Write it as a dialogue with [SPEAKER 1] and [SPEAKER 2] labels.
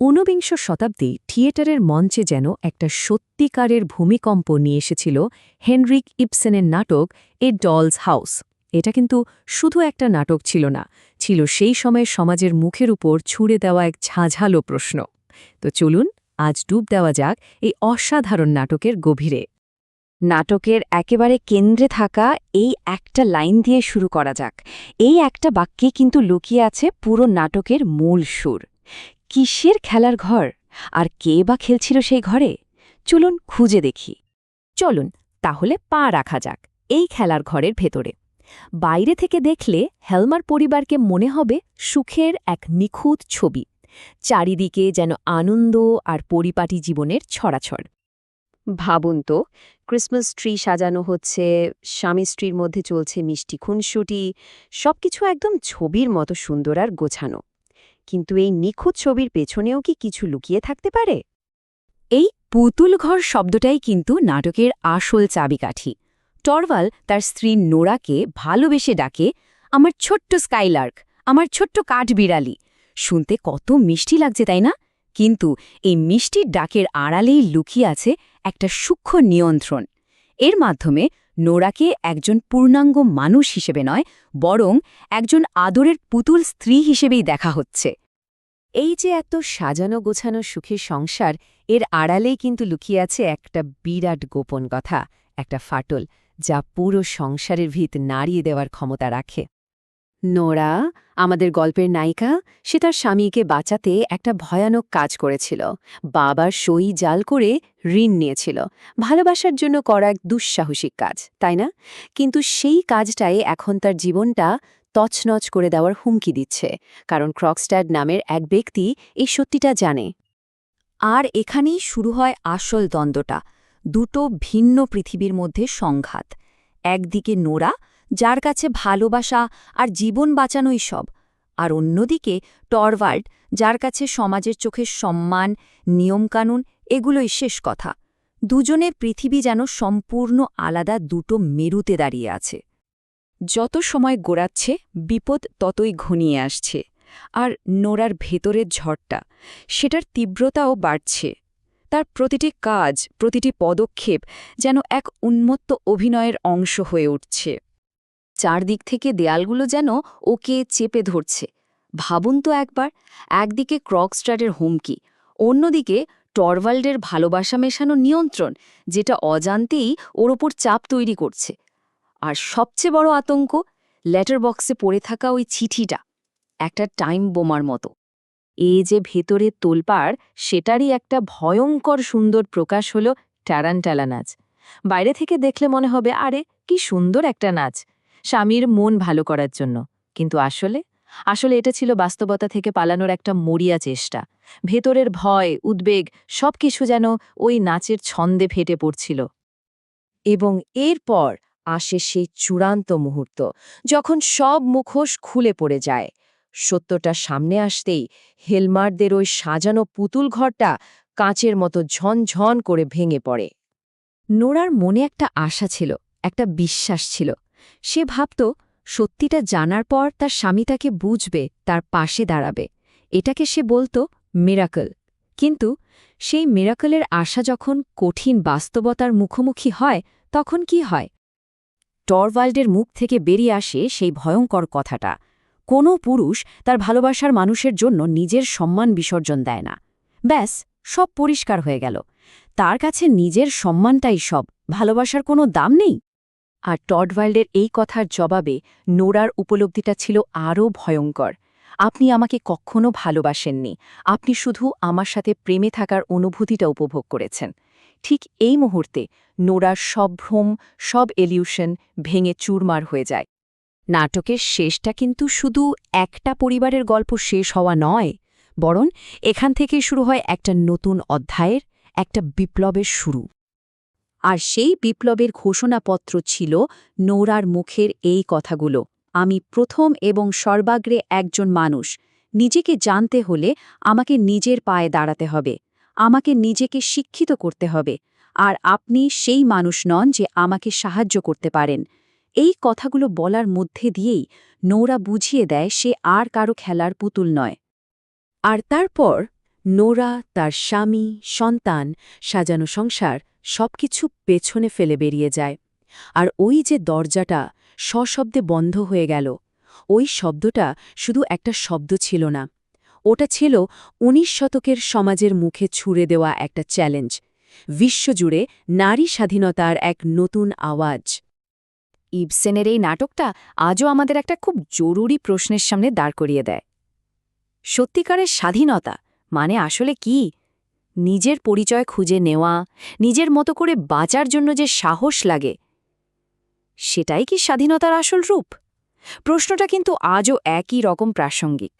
[SPEAKER 1] ঊনবিংশ শতাব্দী থিয়েটারের মঞ্চে যেন একটা সত্যিকারের ভূমিকম্প নিয়ে এসেছিল হেনরিক ইপসেনের নাটক এ ডলস হাউস। এটা কিন্তু শুধু একটা নাটক ছিল না, ছিল সেই সময়ের সমাজের মুখের উপর ছুড়ে দেওয়া এক ঝাঁঝালো প্রশ্ন। তো চলুন, আজ ডুব দেওয়া যাক এই অসাধারণ নাটকের গভীরে।
[SPEAKER 2] নাটকের একেবারে কেন্দ্রে থাকা এই একটা লাইন দিয়ে শুরু করা যাক। এই একটা বাক্যে কিন্তু লুকিয়ে আছে পুরো নাটকের মূল সুর। কিসের খেলার ঘর? আর কে বা খেলছিল সেই ঘরে? চলুন খুঁজে দেখি।
[SPEAKER 1] চলুন, তাহলে পা রাখা যাক এই খেলার ঘরের ভেতরে। বাইরে থেকে দেখলে হেলমার পরিবারকে মনে হবে সুখের এক নিখুঁত ছবি। চারিদিকে যেন আনন্দ আর পরিপাটি জীবনের ছড়াছড়।
[SPEAKER 2] ভাবুন তো, ক্রিসমাস ট্রি সাজানো হচ্ছে, স্বামী স্ত্রীর মধ্যে চলছে মিষ্টি খুনসুটি, সবকিছু একদম ছবির মতো সুন্দর আর গোছানো। কিন্তু এই নিখুঁত ছবির পেছনেও কি কিছু লুকিয়ে থাকতে পারে?
[SPEAKER 1] এই পুতুল ঘর শব্দটাই কিন্তু নাটকের আসল চাবিকাঠি। টরওয়াল তার স্ত্রী নোরাকে ভালোবেসে ডাকে, আমার ছোট্ট স্কাইলার্ক, আমার ছোট্ট কাঠবিড়ালি শুনতে কত মিষ্টি লাগছে, তাই না? কিন্তু এই মিষ্টির ডাকের আড়ালেই লুকিয়ে আছে একটা সূক্ষ্ম নিয়ন্ত্রণ। এর মাধ্যমে নোরাকে একজন পূর্ণাঙ্গ মানুষ হিসেবে নয়, বরং একজন আদরের পুতুল স্ত্রী হিসেবেই দেখা হচ্ছে। এই যে এত সাজানো গোছানো সুখী সংসার, এর আড়ালেই কিন্তু লুকিয়ে আছে একটা বিরাট গোপন কথা, একটা ফাটল, যা পুরো সংসারের ভিত নাড়িয়ে দেওয়ার ক্ষমতা রাখে। নোরা, আমাদের গল্পের নায়িকা, সে তার স্বামীকে বাঁচাতে একটা ভয়ানক কাজ করেছিল। বাবার সই জাল করে ঋণ নিয়েছিল। ভালোবাসার জন্য করা এক দুঃসাহসিক কাজ, তাই না? কিন্তু সেই কাজটাই এখন তার জীবনটা তছনছ করে দেওয়ার হুমকি দিচ্ছে, কারণ ক্রকস্ট্যাড নামের এক ব্যক্তি এই সত্যিটা জানে। আর এখানেই শুরু হয় আসল দ্বন্দ্বটা, দুটো ভিন্ন পৃথিবীর মধ্যে সংঘাত। একদিকে নোরা যার কাছে ভালোবাসা আর জীবন বাঁচানোই সব। আর অন্যদিকে টরওয়াল্ড যার কাছে সমাজের চোখে সম্মান, নিয়মকানুন, এগুলোই শেষ কথা। দুজনের পৃথিবী যেন সম্পূর্ণ আলাদা দুটো মেরুতে দাঁড়িয়ে আছে। যত সময় গোড়াচ্ছে, বিপদ ততই ঘনিয়ে আসছে। আর নোরার ভেতরের ঝড়টা, সেটার তীব্রতাও বাড়ছে। তার প্রতিটি কাজ, প্রতিটি পদক্ষেপ যেন এক উন্মত্ত অভিনয়ের অংশ হয়ে উঠছে। চারদিক থেকে দেয়ালগুলো যেন ওকে চেপে ধরছে। ভাবুন তো একবার, একদিকে ক্রকস্টারের হুমকি, অন্যদিকে টরওয়াল্ডের ভালোবাসা মেশানো নিয়ন্ত্রণ, যেটা অজান্তেই ওর ওপর চাপ তৈরি করছে। আর সবচেয়ে বড় আতঙ্ক লেটার বক্সে পড়ে থাকা ওই চিঠিটা, একটা টাইম বোমার মতো। এ যে ভেতরে তোলপাড়, সেটারই একটা ভয়ঙ্কর সুন্দর প্রকাশ হল ট্যারান্টালা নাচ। বাইরে থেকে দেখলে মনে হবে, আরে, কি সুন্দর একটা নাচ। স্বামীর মন ভালো করার জন্য। কিন্তু আসলে? আসলে এটা ছিল বাস্তবতা থেকে পালানোর একটা মরিয়া চেষ্টা। ভেতরের ভয়, উদ্বেগ, সবকিছু যেন ওই নাচের ছন্দে ফেটে পড়ছিল। এবং এরপর আসে সেই চূড়ান্ত মুহূর্ত, যখন সব মুখোশ খুলে পড়ে যায়। সত্যটা সামনে আসতেই হেলমারদের ওই সাজানো পুতুল ঘরটা কাঁচের মতো ঝনঝন করে ভেঙে পড়ে। নোরার মনে একটা আশা ছিল, একটা বিশ্বাস ছিল। সে ভাবত, সত্যিটা জানার পর তার স্বামী তাকে বুঝবে, তার পাশে দাঁড়াবে। এটাকে সে বলতো মিরাকল। কিন্তু সেই মিরাকলের আশা যখন কঠিন বাস্তবতার মুখোমুখি হয়, তখন কি হয়? টরওয়াল্ডের মুখ থেকে বেরিয়ে আসে সেই ভয়ঙ্কর কথাটা। কোনো পুরুষ তার ভালোবাসার মানুষের জন্য নিজের সম্মান বিসর্জন দেয় না। ব্যাস, সব পরিষ্কার হয়ে গেল। তার কাছে নিজের সম্মানটাই সব। ভালোবাসার কোনো দাম নেই? আর টডওয়াইল্ডের এই কথার জবাবে নোরার উপলব্ধিটা ছিল আরও ভয়ঙ্কর। আপনি আমাকে কখনো ভালোবাসেননি। আপনি শুধু আমার সাথে প্রেমে থাকার অনুভূতিটা উপভোগ করেছেন। ঠিক এই মুহূর্তে নোরার সব ভ্রম, সব এলিউশন ভেঙে চুরমার হয়ে যায়। নাটকের শেষটা কিন্তু শুধু একটা পরিবারের গল্প শেষ হওয়া নয়, বরং এখান থেকে শুরু হয় একটা নতুন অধ্যায়ের, একটা বিপ্লবের শুরু। আর সেই বিপ্লবের ঘোষণাপত্র ছিল নৌরার মুখের এই কথাগুলো, আমি প্রথম এবং সর্বাগ্রে একজন মানুষ, নিজেকে জানতে হলে আমাকে নিজের পায়ে দাঁড়াতে হবে, আমাকে নিজেকে শিক্ষিত করতে হবে, আর আপনি সেই মানুষ নন যে আমাকে সাহায্য করতে পারেন। এই কথাগুলো বলার মধ্যে দিয়েই নৌরা বুঝিয়ে দেয় সে আর কারও খেলার পুতুল নয়। আর তারপর নোরা, তার স্বামী, সন্তান, সাজানো সংসার, সবকিছু পেছনে ফেলে বেরিয়ে যায়। আর ওই যে দরজাটা সশব্দে বন্ধ হয়ে গেল। ওই শব্দটা শুধু একটা শব্দ ছিল না। ওটা ছিল উনিশ শতকের সমাজের মুখে ছুড়ে দেওয়া একটা চ্যালেঞ্জ। বিশ্বজুড়ে নারী স্বাধীনতার এক নতুন আওয়াজ। ইবসেনের এই নাটকটা আজও আমাদের একটা খুব জরুরি প্রশ্নের সামনে দাঁড় করিয়ে দেয়। সত্যিকারের স্বাধীনতা মানে আসলে কি? নিজের পরিচয় খুঁজে নেওয়া, নিজের মতো করে বাঁচার জন্য যে সাহস লাগে, সেটাই কি স্বাধীনতার আসল রূপ? প্রশ্নটা কিন্তু আজও একই রকম প্রাসঙ্গিক।